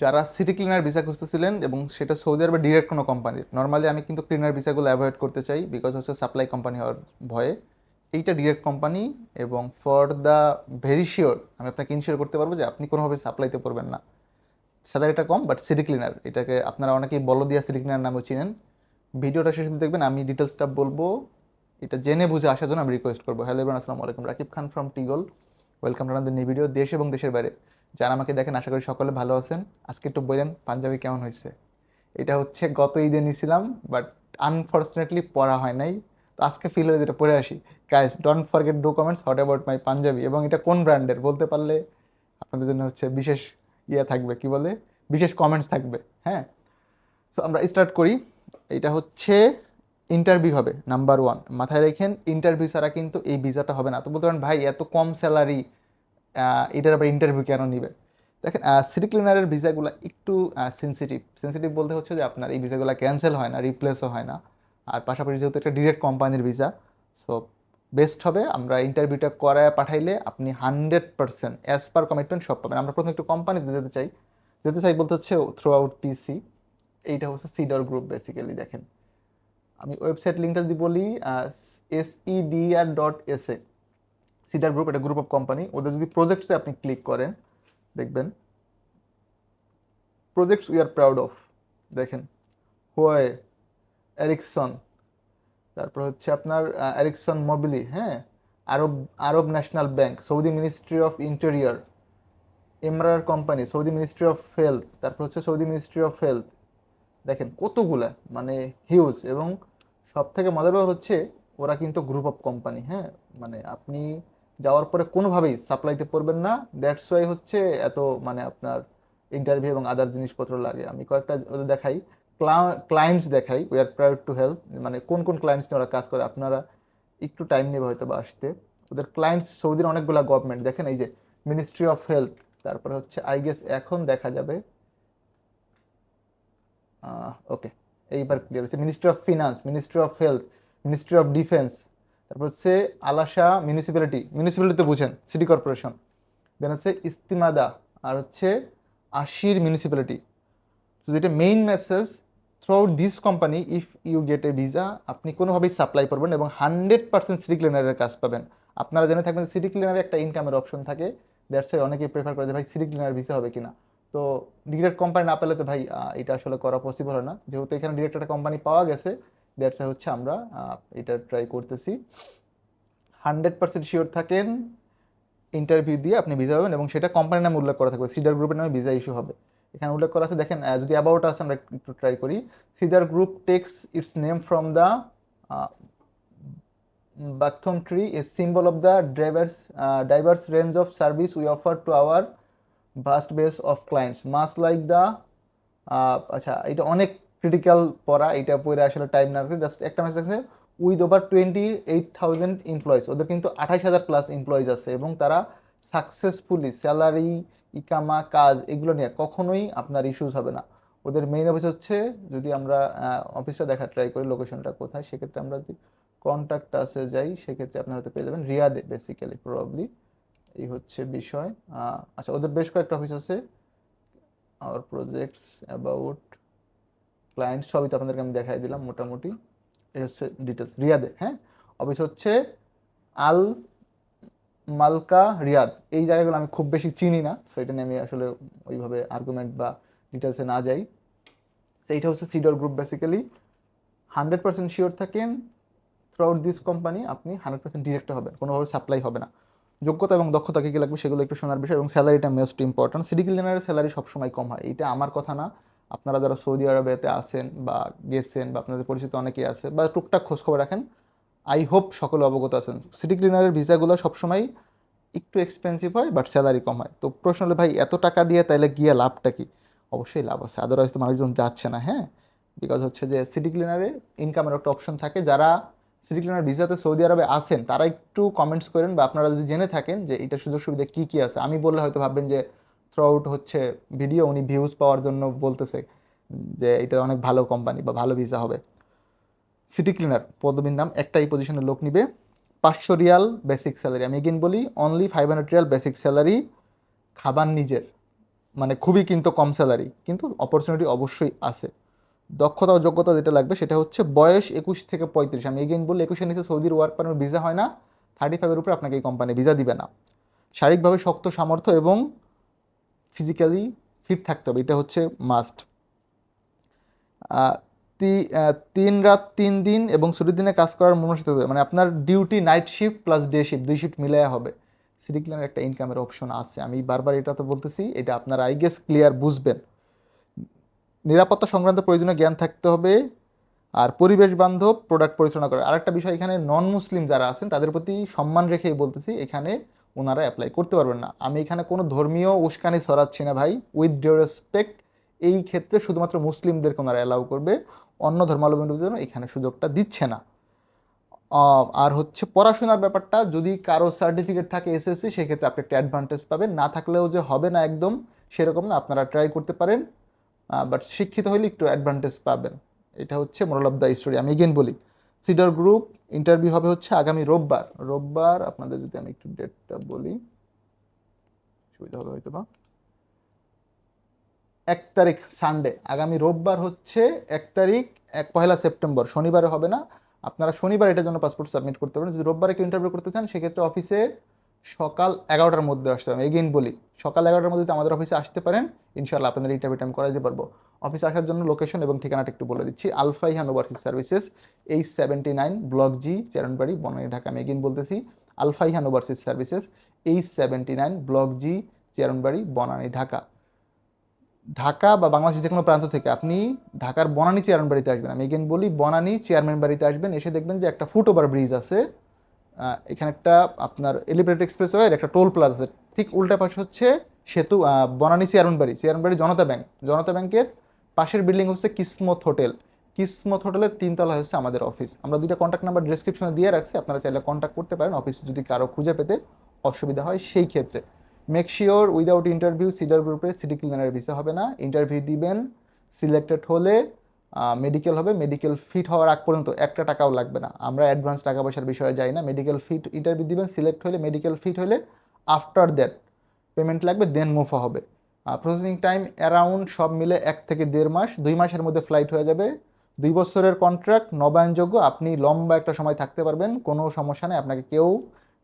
যারা city cleaner visa খুঁজতেছিলেন এবং সেটা সৌদি আরবে ডিরেক্ট কোনো কোম্পানির নর্মালি আমি কিন্তু ক্লিনার ভিসাগুলো অ্যাভয়েড করতে চাই বিকজ হচ্ছে সাপ্লাই কোম্পানি হওয়ার ভয়ে। এইটা ডিরেক্ট কোম্পানি এবং ফর দ্য ভেরি শিওর আমি আপনাকে ইনশিওর করতে পারব যে আপনি কোনোভাবে সাপ্লাইতে পড়বেন না। স্যালারিটা কম বাট সিটি ক্লিনার এটাকে আপনারা অনেকেই বলদিয়া সিটি ক্লিনার নামেও চিনেন। ভিডিওটা শেষ দেখবেন, আমি ডিটেলসটা বলব। এটা জেনে বুঝে আসার জন্য আমি রিকোয়েস্ট করব। হ্যালো আসসালামু আলাইকুম। রাকিব খান ফ্রম টিগল ওয়েলকাম টু আনাদের নিউ ভিডিও দেশ এবং দেশের বাইরে। যারা আমাকে দেখেন, আশা করি সকলে ভালো আছেন। আজকে একটু বললেন পাঞ্জাবি কেমন হয়েছে? এটা হচ্ছে গত ঈদে নিয়েছিলাম বাট আনফর্চুনেটলি পড়া হয় নাই। তো আজকে ফিল হয়ে যেটা পড়ে আসি। Guys don't forget do comments what about my Punjabi? এবং এটা কোন ব্র্যান্ডের, বলতে পারলে আপনাদের জন্য হচ্ছে বিশেষ ইয়ে থাকবে, কি বলে? বিশেষ কমেন্টস থাকবে হ্যাঁ? সো আমরা স্টার্ট করি। এটা হচ্ছে ইন্টারভিউ হবে নাম্বার ওয়ান মাথায় রেখেন ইন্টারভিউ ছাড়া কিন্তু এই ভিসাটা হবে না। তো বলতে পারেন, ভাই, এত কম স্যালারি এটার আবার ইন্টারভিউ কেন নিবে? দেখেন সিটি ক্লিনারের ভিসাগুলো একটু সেন্সিটিভ সেন্সিটিভ বলতে হচ্ছে যে আপনার এই ভিসাগুলো ক্যান্সেল হয় না রিপ্লেসও হয় না। আর পাশাপাশি যেহেতু একটা ডিরেক্ট কোম্পানির ভিসা সো বেস্ট হবে আমরা ইন্টারভিউটা করায় পাঠাইলে আপনি hundred percent as per commitment সব পাবেন। আমরা প্রথমে একটু কোম্পানিতে যেতে চাই। যেতে চাই বলতে হচ্ছে থ্রু আউট পিসি এইটা হচ্ছে সিডর গ্রুপ বেসিক্যালি দেখেন। আমি ওয়েবসাইট লিঙ্কটা যদি বলি S EDR dot S A Cedar group এটা গ্রুপ অফ কোম্পানি ওদের যদি প্রজেক্টসে আপনি ক্লিক করেন, দেখবেন projects we are proud of দেখেন হোয়ে এরিকসন তারপর হচ্ছে আপনার এরিকসন মবিলি হ্যাঁ Arab Arab national bank Saudi ministry of interior Emaar company Saudi ministry of health তারপর হচ্ছে সৌদি মিনিস্ট্রি অফ হেলথ দেখেন কতগুলা মানে হিউজ এবং সব থেকে মজার হচ্ছে, ওরা কিন্তু গ্রুপ অফ কোম্পানি হ্যাঁ মানে আপনি যাওয়ার পরে কোনোভাবেই সাপ্লাইতে পড়বেন না। দ্যাটস ওয়াই হচ্ছে এত মানে আপনার ইন্টারভিউ এবং আদার জিনিসপত্র লাগে। আমি কয়েকটা ওদের দেখাই। ক্লায়েন্টস দেখাই। We are private to help মানে কোন কোন ক্লায়েন্টস নিয়ে ওরা কাজ করে, আপনারা একটু টাইম নেবে হয়তো বা আসতে। ওদের ক্লায়েন্টস সৌদির অনেকগুলো গভর্নমেন্ট দেখেন এই যে মিনিস্ট্রি অফ হেলথ তারপরে হচ্ছে আই গেস এখন দেখা যাবে। ওকে এইবার ক্লিয়ার হচ্ছে ministry of finance ministry of health ministry of defence তারপর হচ্ছে আলাসা মিউনিসিপ্যালিটি মিউনিসিপ্যালিটি তো বুঝেন সিটি কর্পোরেশন দেন হচ্ছে ইস্তিমাদা আর হচ্ছে আশির মিউনিসিপ্যালিটি তো যেটা main message throughout this company if you get a visa আপনি কোনোভাবেই সাপ্লাই করবেন এবং হান্ড্রেড পার্সেন্ট সিটি ক্লিনারের কাজ পাবেন। আপনারা জেনে থাকবেন সিটি ক্লিনারে একটা ইনকামের অপশন থাকে। দ্যাটস ওয়াই অনেকেই প্রেফার করে যে, ভাই সিটি ক্লিনার ভিসা হবে কিনা? তো ডিরেক্ট কোম্পানি না পেলে তো ভাই এটা আসলে করা পসিবল হয় না। যেহেতু এখানে ডিরেক্ট একটা কোম্পানি পাওয়া গেছে দ্যাটস হচ্ছে আমরা এটা ট্রাই করতেছি। হান্ড্রেড পার্সেন্ট শিওর থাকেন ইন্টারভিউ দিয়ে আপনি ভিসা পাবেন এবং সেটা কোম্পানির নামে উল্লেখ করা থাকবে। সিডার গ্রুপের নামে ভিসা ইস্যু হবে। এখানে উল্লেখ করা আছে, দেখেন যদি অ্যাবাউট আছে আমরা একটু ট্রাই করি। Cedar group takes its name from the বাথম tree a symbol of the drivers diverse range of service we offer to our vast base of clients mass like the আচ্ছা এটা অনেক ক্রিটিক্যাল পড়া এটা পড়ে আসলে টাইম না রাখে জাস্ট একটা মেসেজ আছে with over twenty eight thousand employees ওদের কিন্তু আঠাশ হাজার প্লাস এমপ্লয়িজ আছে এবং তারা সাকসেসফুলি স্যালারি ইকামা, কাজ এগুলো নিয়ে কখনোই আপনার ইস্যুজ হবে না। ওদের মেইন অফিস হচ্ছে, যদি আমরা অফিসটা দেখার ট্রাই করি লোকেশনটা কোথায়, সেক্ষেত্রে আমরা যদি কন্ট্যাক্ট আসে যাই, সেক্ষেত্রে আপনারা হয়তো পেয়ে যাবেন রিয়াদে বেসিক্যালি প্রবাবলি এই হচ্ছে বিষয়। আচ্ছা ওদের বেশ কয়েকটা অফিস আছে আওয়ার প্রজেক্টস অ্যাবাউট ক্লায়েন্ট সবই তো আপনাদেরকে আমি দেখাই দিলাম মোটামুটি। এই হচ্ছে ডিটেলস রিয়াদে হ্যাঁ? অফিস হচ্ছে আল মালকা রিয়াদ। এই জায়গাগুলো আমি খুব বেশি চিনি না সো এটা নিয়ে আমি আসলে ওইভাবে আর্গুমেন্ট বা ডিটেলসে না যাই। তো এইটা হচ্ছে Cedar group basically hundred percent sure থাকেন থ্রু আউট দিস কোম্পানি আপনি হান্ড্রেড পার্সেন্ট ডিরেক্ট হবেন, কোনোভাবে সাপ্লাই হবে না। যোগ্যতা এবং দক্ষতা কী কী লাগবে সেগুলো একটু শোনার বিষয় এবং স্যালারিটা মোস্ট ইম্পর্ট্যান্ট সিটি ক্লিনারের স্যালারি সবসময় কম হয় এটা আমার কথা না। আপনারা যারা সৌদি আরবেতে আসেন বা গেছেন বা আপনাদের পরিচিত অনেকেই আছে বা টুকটাক খোঁজখবর রাখেন আই হোপ সকলে অবগত আছেন। সিটি ক্লিনারের ভিসাগুলো সবসময় একটু এক্সপেন্সিভ হয় বাট স্যালারি কম হয়। তো প্রশ্ন হলো, ভাই, এত টাকা দিয়ে তাইলে গিয়ে লাভটা কি? অবশ্যই লাভ আছে আদারওয়াইজ তো মানুষজন যাচ্ছে না হ্যাঁ? বিকজ হচ্ছে যে সিটি ক্লিনারে ইনকামের একটা অপশন থাকে। যারা সিটি ক্লিনার ভিসাতে সৌদি আরবে আসেন তারা একটু কমেন্টস করেন বা আপনারা যদি জেনে থাকেন যে এটা সুযোগ সুবিধা কী কী আছে। আমি বললে হয়তো ভাববেন যে থ্রু আউট হচ্ছে ভিডিও উনি ভিউজ পাওয়ার জন্য বলতেছে যে এটা অনেক ভালো কোম্পানি বা ভালো ভিসা হবে। সিটি ক্লিনার পদবীর নাম, একটাই পজিশনের লোক নিবে। পাঁচশো রিয়াল বেসিক স্যালারি আমি এগেন বলি only five hundred riyal basic salary খাবার নিজের। মানে খুবই কিন্তু কম স্যালারি কিন্তু অপরচুনিটি অবশ্যই আছে। দক্ষতা ও যোগ্যতা যেটা লাগবে সেটা হচ্ছে বয়স একুশ থেকে পঁয়ত্রিশ। আমি এগেইন বললে একুশের নিচে সৌদির ওয়ার্ক পারমিট ভিসা হয় না। থার্টি ফাইভের উপরে আপনাকে এই কোম্পানি ভিসা দিবে না। শারীরিকভাবে শক্ত সামর্থ্য এবং ফিজিক্যালি ফিট থাকতে হবে, এটা হচ্ছে মাস্ট তিন রাত তিন দিন এবং ছুটির দিনে কাজ করার মনস্থিত মানে আপনার duty night shift plus day shift দুই শিফট মিলায়া হবে। সিটি ক্লিনার একটা ইনকামের অপশন আছে। আমি বারবার এটা তো বলতেছি, এটা আপনার আই গেস ক্লিয়ার বুঝবেন। নিরাপত্তা সংক্রান্ত প্রয়োজনীয় জ্ঞান থাকতে হবে আর পরিবেশ বান্ধব প্রোডাক্ট পরিচালনা করে। আরেকটা বিষয় এখানে নন মুসলিম যারা আছেন, তাদের প্রতি সম্মান রেখেই বলতেছি, এখানে ওনারা অ্যাপ্লাই করতে পারবেন না। আমি এখানে কোনো ধর্মীয় উস্কানি ছড়াচ্ছি না ভাই। উইথ ডিউ রেসপেক্ট এই ক্ষেত্রে শুধুমাত্র মুসলিমদেরকে ওনারা অ্যালাউ করবে। অন্য ধর্মাবলম্বীদের এখানে সুযোগটা দিচ্ছে না। আর হচ্ছে পড়াশোনার ব্যাপারটা, যদি কারও সার্টিফিকেট থাকে এসএসসি সেক্ষেত্রে আপনি একটা অ্যাডভান্টেজ পাবেন। না থাকলেও যে হবে না একদম, সেরকম না। আপনারা ট্রাই করতে পারেন। বাট শিক্ষিত হলে একটু অ্যাডভান্টেজ পাবেন। এটা হচ্ছে মোরাল অফ দ্য স্টোরি আমি এগেন বলি সিডার গ্রুপ ইন্টারভিউ হবে হচ্ছে আগামী রোববার। রোববার আপনাদের যদি আমি একটু ডেটটা বলি, সুবিধা হবে হয়তো বা এক তারিখ সানডে আগামী রোববার হচ্ছে এক তারিখ, এক পহেলা সেপ্টেম্বর, শনিবারে হবে না। আপনারা শনিবার এটার জন্য পাসপোর্ট সাবমিট করতে পারেন। যদি রোববারে কেউ ইন্টারভিউ করতে চান, সেক্ষেত্রে অফিসে সকাল এগারোটার মধ্যে আসতে হবে। এগেইন বলি, সকাল এগারোটার মধ্যে আমাদের অফিসে আসতে পারেন ইনশাল্লাহ আপনাদের ইন্টারভিউটা আমি করাইতে পারব অফিসে আসার জন্য লোকেশন এবং ঠিকানাটা একটু বলে দিচ্ছি। আলফাই হান overseas services H seventy nine block G Chairmanbari Banani Dhaka আমি এগেইন বলতেছি। আলফাই হান overseas services H seventy nine block G Chairmanbari Banani Dhaka Dhaka বা বাংলাদেশের যে কোনো প্রান্ত থেকে আপনি ঢাকার বনানী চেয়ারম্যান বাড়িতে আসবেন। আমি এগেন বলি বনানী চেয়ারম্যান বাড়িতে আসবেন, এসে দেখবেন যে একটা ফুট ওভার ব্রিজ আছে। এখানে একটা আপনার এলিভেটেড এক্সপ্রেস ওয়ের একটা টোল প্লাজা আছে। ঠিক উল্টা পাশে হচ্ছে Setu Banani Chairmanbari chairman Janata bank. Janata ব্যাংকের পাশের বিল্ডিং হচ্ছে কিসমত হোটেল। কিসমত হোটেলের তিনতলা হচ্ছে আমাদের অফিস আমরা দুইটা কন্ট্যাক্ট নাম্বার ডিসক্রিপশনে দিয়ে রাখছি, আপনারা চাইলে কন্ট্যাক্ট করতে পারেন অফিস যদি কারও খুঁজে পেতে অসুবিধা হয় সেই ক্ষেত্রে। Make sure without interview Cedar গ্রুপে সিটি ক্লিনারের ভিসা হবে না। ইন্টারভিউ দিবেন সিলেক্টেড হলে মেডিকেল হবে মেডিকেল ফিট হওয়ার আগ পর্যন্ত একটা টাকাও লাগবে না। আমরা অ্যাডভান্স টাকা পয়সার বিষয়ে যাই না। মেডিকেল ফিট ইন্টারভিউ দিবেন সিলেক্ট হলে মেডিকেল ফিট হলে আফটার দ্যাট পেমেন্ট লাগবে দেন মুভা হবে। প্রসেসিং টাইম অ্যারাউন্ড সব মিলে এক থেকে দেড় মাস, দুই মাসের মধ্যে ফ্লাইট হয়ে যাবে। দুই বছরের কন্ট্রাক্ট নবায়নযোগ্য, আপনি লম্বা একটা সময় থাকতে পারবেন, কোনো সমস্যা নেই, আপনাকে কেউ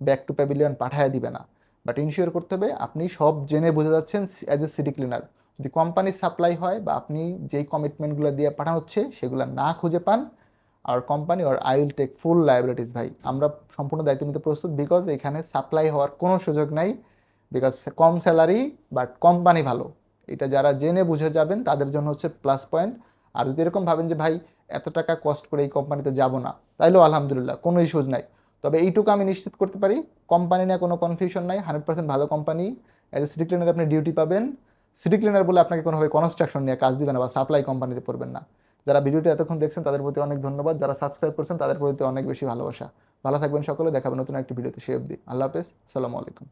ব্যাক টু প্যাভিলিয়ন পাঠায় দিবে না। বাট ইনশিওর করতে হবে, আপনি সব জেনে বুঝে যাচ্ছেন অ্যাজ এ সিটি ক্লিনার যদি কোম্পানির সাপ্লাই হয় বা আপনি যেই কমিটমেন্টগুলো দিয়ে পাঠানো হচ্ছে, সেগুলো না খুঁজে পান, আর company R I will take full liabilities ভাই। আমরা সম্পূর্ণ দায়িত্ব নিতে প্রস্তুত বিকজ এখানে সাপ্লাই হওয়ার কোনো সুযোগ নাই বিকজ কম স্যালারি বাট কোম্পানি ভালো। এটা যারা জেনে বুঝে যাবেন, তাদের জন্য হচ্ছে প্লাস পয়েন্ট আর যদি এরকম ভাবেন যে, ভাই, এত টাকা কস্ট করে এই কোম্পানিতে যাব না, তাইলেও আলহামদুলিল্লাহ, কোনো ইস্যুজ নাই। তবে এইটুকু আমি নিশ্চিত করতে পারি কোম্পানি নিয়ে কোনো কনফিউশন নাই হান্ড্রেড পার্সেন্ট ভালো company as a city cleaner আপনি ডিউটি পাবেন। সিটি ক্লিনার বলে আপনাকে কোনোভাবে কনস্ট্রাকশন নিয়ে কাজ দিবে না বা সাপ্লাই কোম্পানিতে পড়বেন না। যারা ভিডিওটি এতক্ষণ দেখছেন, তাদের প্রতি অনেক ধন্যবাদ। যারা সাবস্ক্রাইব করছেন, তাদের প্রতি অনেক বেশি ভালোবাসা। ভালো থাকবেন সকলে দেখাবেন নতুন একটি ভিডিওতে সে অবধি। আল্লাহ হাফেজ। আসসালামু আলাইকুম।